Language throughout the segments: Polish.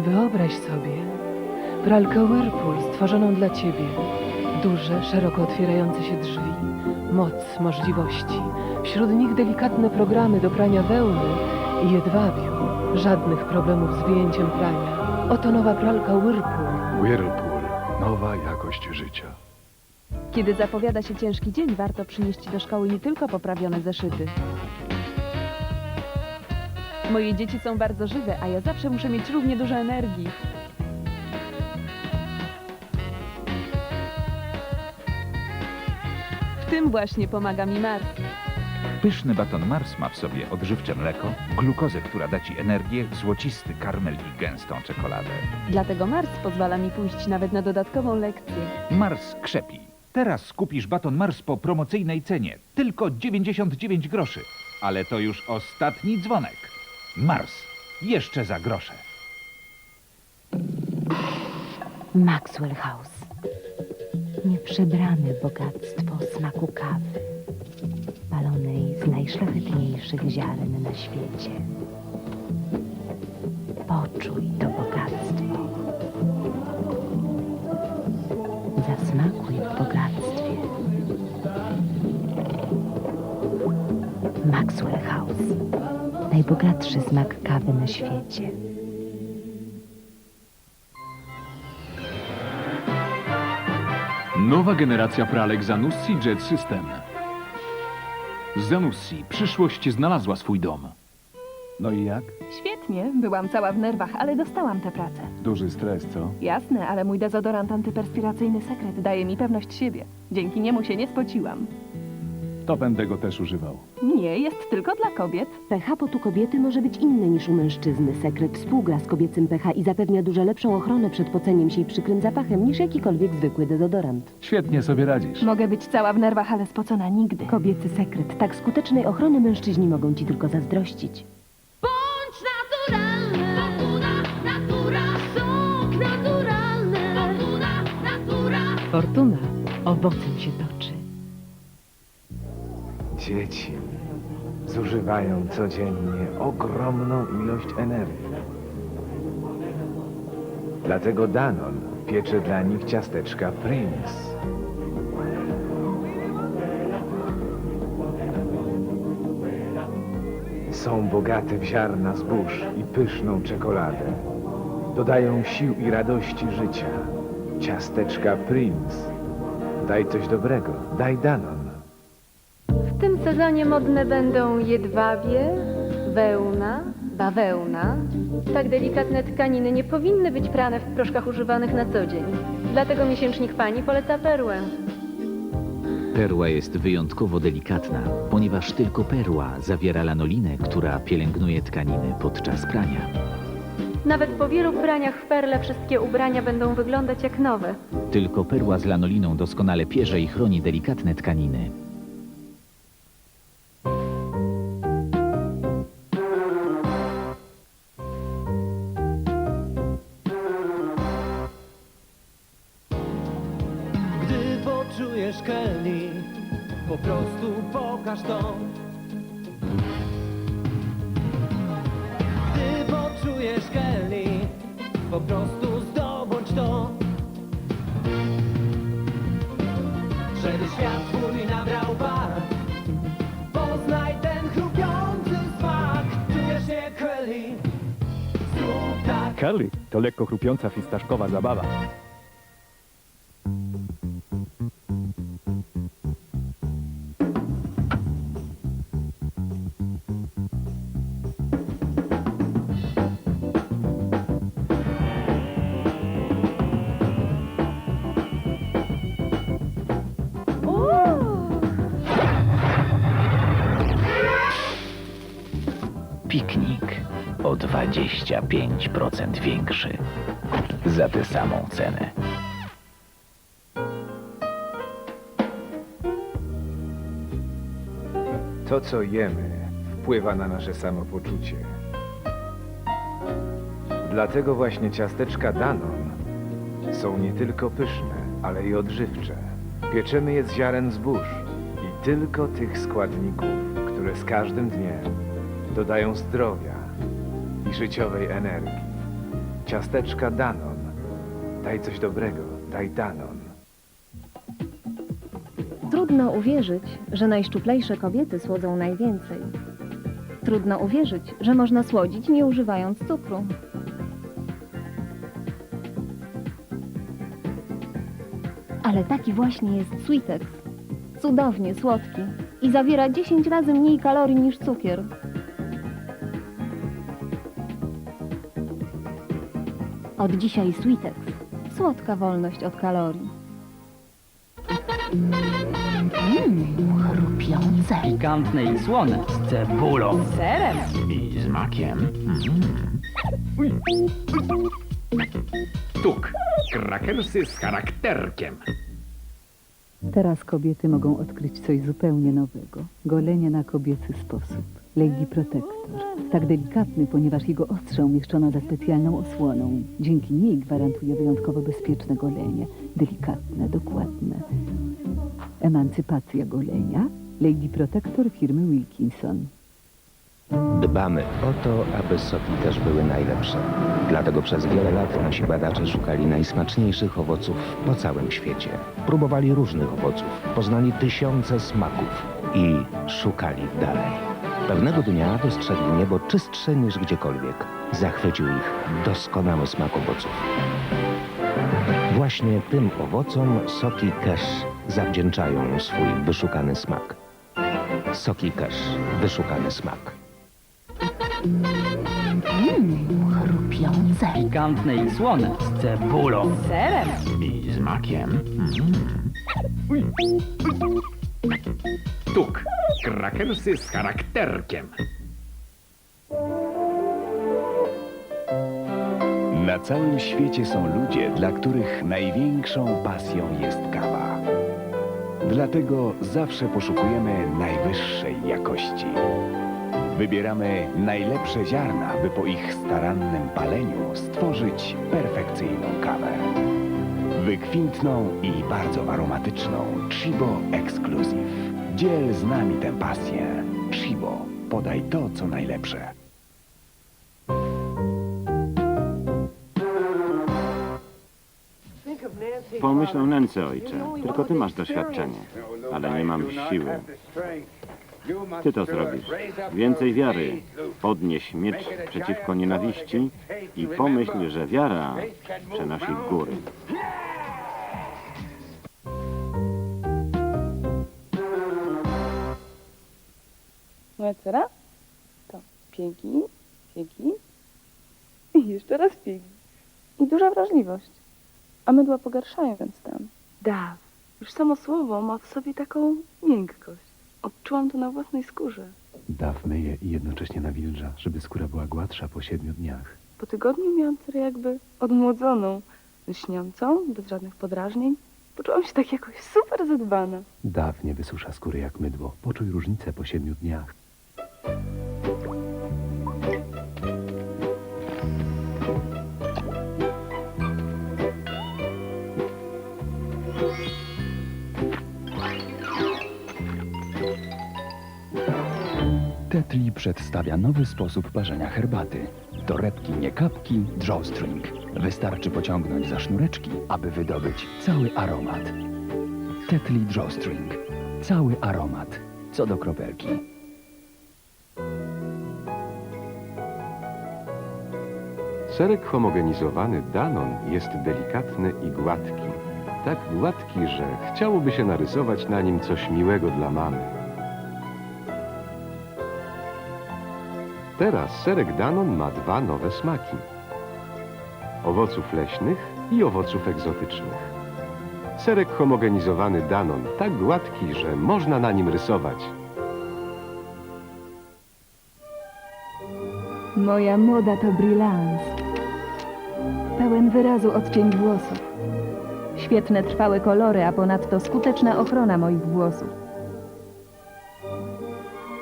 Wyobraź sobie pralkę Whirlpool stworzoną dla ciebie. Duże, szeroko otwierające się drzwi, moc możliwości. Wśród nich delikatne programy do prania wełny i jedwabiu. Żadnych problemów z wyjęciem prania. Oto nowa pralka Whirlpool. Whirlpool. Nowa jakość życia. Kiedy zapowiada się ciężki dzień, warto przynieść do szkoły nie tylko poprawione zeszyty. Moje dzieci są bardzo żywe, a ja zawsze muszę mieć równie dużo energii. W tym właśnie pomaga mi Mars. Pyszny baton Mars ma w sobie odżywcze mleko, glukozę, która da ci energię, złocisty karmel i gęstą czekoladę. Dlatego Mars pozwala mi pójść nawet na dodatkową lekcję. Mars krzepi. Teraz kupisz baton Mars po promocyjnej cenie. Tylko 99 groszy. Ale to już ostatni dzwonek. Mars. Jeszcze za grosze. Maxwell House. Nieprzebrane bogactwo smaku kawy, palonej z najszlachetniejszych ziaren na świecie. Poczuj to bogactwo. Zasmakuj w bogactwie. Maxwell House. Najbogatszy smak kawy na świecie. Nowa generacja pralek Zanussi Jet System. Zanussi, przyszłość znalazła swój dom. No i jak? Świetnie, byłam cała w nerwach, ale dostałam tę pracę. Duży stres, co? Jasne, ale mój dezodorant antyperspiracyjny sekret daje mi pewność siebie. Dzięki niemu się nie spociłam. To będę go też używał. Nie, jest tylko dla kobiet. pH potu kobiety może być inny niż u mężczyzny. Sekret współgra z kobiecym pH i zapewnia dużo lepszą ochronę przed poceniem się i przykrym zapachem niż jakikolwiek zwykły dezodorant. Świetnie sobie radzisz. Mogę być cała w nerwach, ale spocona nigdy. Kobiecy sekret. Tak skutecznej ochrony mężczyźni mogą ci tylko zazdrościć. Bądź naturalny. Fortuna, natura, sok naturalny. Fortuna, natura. Fortuna owocem się toczy. Dzieci zużywają codziennie ogromną ilość energii. Dlatego Danon piecze dla nich ciasteczka Prince. Są bogate w ziarna zbóż i pyszną czekoladę. Dodają sił i radości życia. Ciasteczka Prince. Daj coś dobrego, daj Danon. W tym sezonie modne będą jedwabie, wełna, bawełna. Tak delikatne tkaniny nie powinny być prane w proszkach używanych na co dzień. Dlatego miesięcznik pani poleca perłę. Perła jest wyjątkowo delikatna, ponieważ tylko perła zawiera lanolinę, która pielęgnuje tkaniny podczas prania. Nawet po wielu praniach w perle wszystkie ubrania będą wyglądać jak nowe. Tylko perła z lanoliną doskonale pierze i chroni delikatne tkaniny. Kelly to lekko chrupiąca fistaszkowa zabawa. O 25% większy. Za tę samą cenę. To, co jemy, wpływa na nasze samopoczucie. Dlatego właśnie ciasteczka Danon są nie tylko pyszne, ale i odżywcze. Pieczemy je z ziaren zbóż i tylko tych składników, które z każdym dniem dodają zdrowia i życiowej energii. Ciasteczka Danon. Daj coś dobrego, daj Danon. Trudno uwierzyć, że najszczuplejsze kobiety słodzą najwięcej. Trudno uwierzyć, że można słodzić nie używając cukru. Ale taki właśnie jest Sweetex. Cudownie słodki i zawiera 10 razy mniej kalorii niż cukier. Od dzisiaj Sweetex. Słodka wolność od kalorii. Chrupiące. Pikantne i słone. Z cebulą. Serem. I z makiem. Tuk. Krakersy z charakterkiem. Teraz kobiety mogą odkryć coś zupełnie nowego. Golenie na kobiecy sposób. Lady Protector. Tak delikatny, ponieważ jego ostrze umieszczono za specjalną osłoną. Dzięki niej gwarantuje wyjątkowo bezpieczne golenie. Delikatne, dokładne. Emancypacja golenia. Lady Protector firmy Wilkinson. Dbamy o to, aby soki też były najlepsze. Dlatego przez wiele lat nasi badacze szukali najsmaczniejszych owoców po całym świecie. Próbowali różnych owoców, poznali tysiące smaków i szukali dalej. Pewnego dnia dostrzegli niebo czystsze niż gdziekolwiek. Zachwycił ich doskonały smak owoców. Właśnie tym owocom soki Cash zawdzięczają swój wyszukany smak. Soki Cash, wyszukany smak. Chrupiące. Pikantne i słone. Z cebulą. Serem. I z makiem. Tuk. Krakersy z charakterkiem. Na całym świecie są ludzie, dla których największą pasją jest kawa. Dlatego zawsze poszukujemy najwyższej jakości. Wybieramy najlepsze ziarna, by po ich starannym paleniu stworzyć perfekcyjną kawę. Wykwintną i bardzo aromatyczną Chibo Exclusive. Dziel z nami tę pasję. Chibo, podaj to, co najlepsze. Pomyśl o nędzy, ojcze. Tylko ty masz doświadczenie. Ale nie mam siły. Ty to zrobisz. Więcej wiary. Podnieś miecz przeciwko nienawiści i pomyśl, że wiara przenosi góry. No a teraz? To piegi, piegi i jeszcze raz piegi. I duża wrażliwość. A mydła pogarszają ten stan. Da, już samo słowo ma w sobie taką miękkość. Odczułam to na własnej skórze. Daw myje i jednocześnie nawilża, żeby skóra była gładsza po siedmiu dniach. Po tygodniu miałam cerę jakby odmłodzoną, lśniącą, bez żadnych podrażnień. Poczułam się tak jakoś super zadbana. Daw nie wysusza skóry jak mydło. Poczuj różnicę po siedmiu dniach. Przedstawia nowy sposób parzenia herbaty. Torebki nie kapki, drawstring. Wystarczy pociągnąć za sznureczki, aby wydobyć cały aromat. Tetli drawstring. Cały aromat, co do kropelki. Serek homogenizowany Danon jest delikatny i gładki. Tak gładki, że chciałoby się narysować na nim coś miłego dla mamy. Teraz serek Danon ma dwa nowe smaki. Owoców leśnych i owoców egzotycznych. Serek homogenizowany Danon tak gładki, że można na nim rysować. Moja moda to brylans. Pełen wyrazu odcień włosów. Świetne trwałe kolory, a ponadto skuteczna ochrona moich włosów.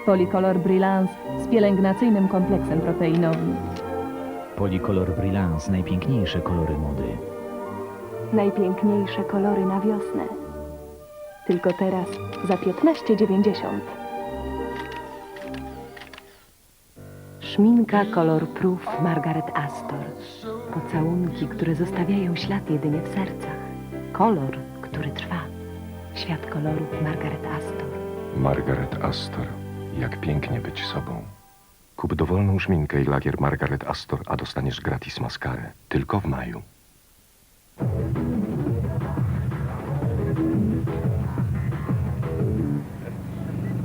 Policolor Brillance z pielęgnacyjnym kompleksem proteinowym. Policolor Brillance, najpiękniejsze kolory mody. Najpiękniejsze kolory na wiosnę. Tylko teraz za 15,90. Szminka kolor proof Margaret Astor. Pocałunki, które zostawiają ślad jedynie w sercach. Kolor, który trwa. Świat kolorów Margaret Astor. Margaret Astor. Jak pięknie być sobą. Kup dowolną szminkę i lakier Margaret Astor, a dostaniesz gratis maskarę. Tylko w maju.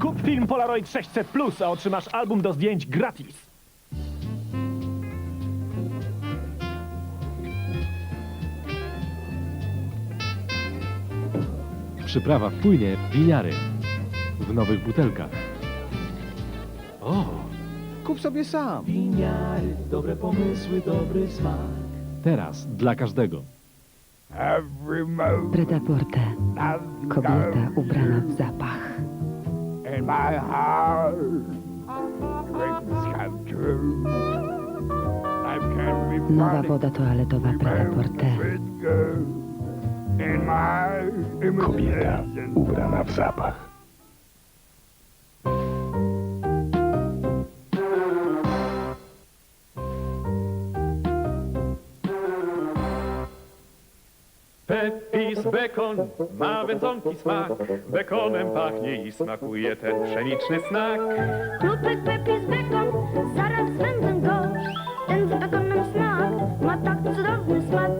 Kup film Polaroid 600 Plus, a otrzymasz album do zdjęć gratis. Przyprawa wpłynie winiary w nowych butelkach. O, Kup sobie sam. Winiary, dobre pomysły, dobry smak. teraz dla każdego. Preta Porte. Kobieta ubrana w zapach. In my heart, dreams come true. I can be Nowa woda toaletowa Preta Porte. in my Kobieta ubrana w zapach. Bekon ma wędzonki smak. Bekonem pachnie i smakuje ten pszeniczny smak. Krótek Pepis Bekon, zaraz będę go. Ten z bekonem smak, ma tak cudowny smak.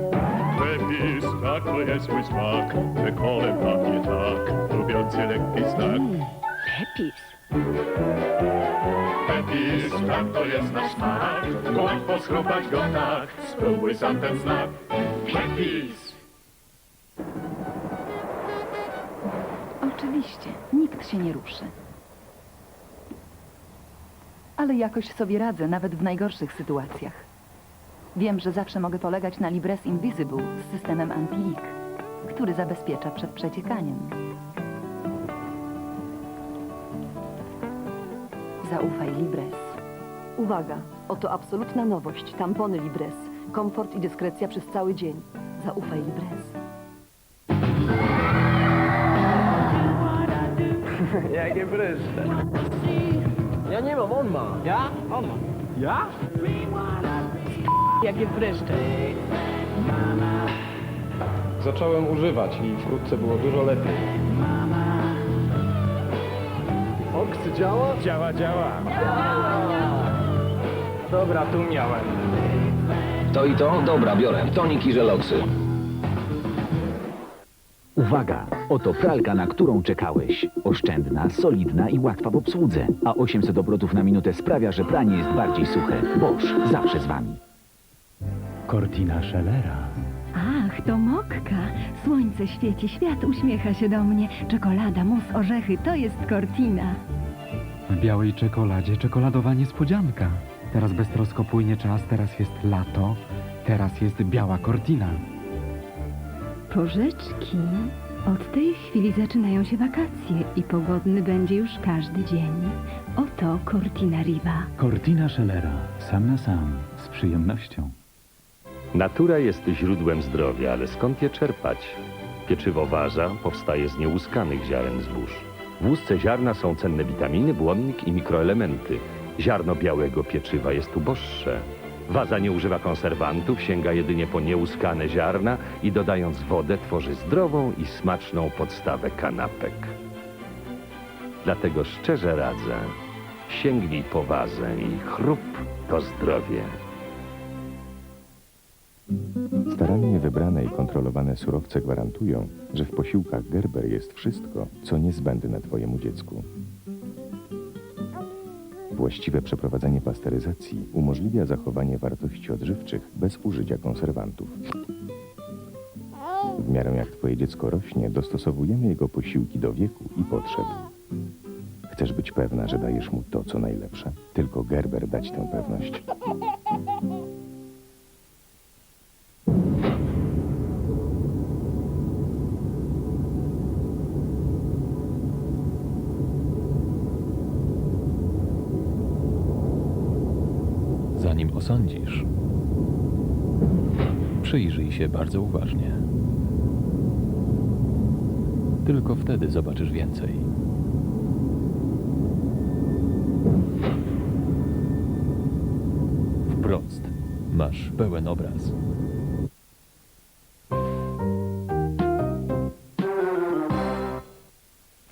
Pepis, tak to jest mój smak. Bekonem pachnie tak, lubiący lekki smak. Pepis. Pepis, tak to jest nasz smak. Łatwo schrupać go tak, spróbuj sam ten smak. Pepis! Nikt się nie ruszy. Ale jakoś sobie radzę, nawet w najgorszych sytuacjach. Wiem, że zawsze mogę polegać na Libres Invisible z systemem anti-leak, który zabezpiecza przed przeciekaniem. Zaufaj Libres. Uwaga, oto absolutna nowość. Tampony Libres. Komfort i dyskrecja przez cały dzień. Zaufaj Libres. Jakie pryszcze. Ja nie mam, on ma. Ja? On ma. Ja? Jakie pryszcze. Zacząłem używać i wkrótce było dużo lepiej. Oksy działa? Działa, działa. Dobra, tu miałem. To i to? Dobra, biorę. Tonik i żeloksy. Uwaga! Oto pralka, na którą czekałeś. Oszczędna, solidna i łatwa w obsłudze. A 800 obrotów na minutę sprawia, że pranie jest bardziej suche. Bosch, zawsze z wami. Cortina Schellera. Ach, to mokka. Słońce świeci, świat uśmiecha się do mnie. Czekolada, mus, orzechy, to jest Cortina. W białej czekoladzie czekoladowa niespodzianka. Teraz beztrosko płynie czas, teraz jest lato, teraz jest biała Cortina. Porzeczki. Od tej chwili zaczynają się wakacje i pogodny będzie już każdy dzień. Oto Cortina Riva. Cortina Schellera. Sam na sam. Z przyjemnością. Natura jest źródłem zdrowia, ale skąd je czerpać? Pieczywo warza powstaje z nieuskanych ziaren zbóż. W łusce ziarna są cenne witaminy, błonnik i mikroelementy. Ziarno białego pieczywa jest uboższe. Waza nie używa konserwantów, sięga jedynie po nieuskane ziarna i dodając wodę tworzy zdrową i smaczną podstawę kanapek. Dlatego szczerze radzę, sięgnij po wazę i chrup to zdrowie. Starannie wybrane i kontrolowane surowce gwarantują, że w posiłkach Gerber jest wszystko, co niezbędne Twojemu dziecku. Właściwe przeprowadzenie pasteryzacji umożliwia zachowanie wartości odżywczych bez użycia konserwantów. W miarę jak Twoje dziecko rośnie, dostosowujemy jego posiłki do wieku i potrzeb. Chcesz być pewna, że dajesz mu to, co najlepsze? Tylko Gerber dać tę pewność. Zanim osądzisz, przyjrzyj się bardzo uważnie. Tylko wtedy zobaczysz więcej. Brązt. Masz pełen obraz.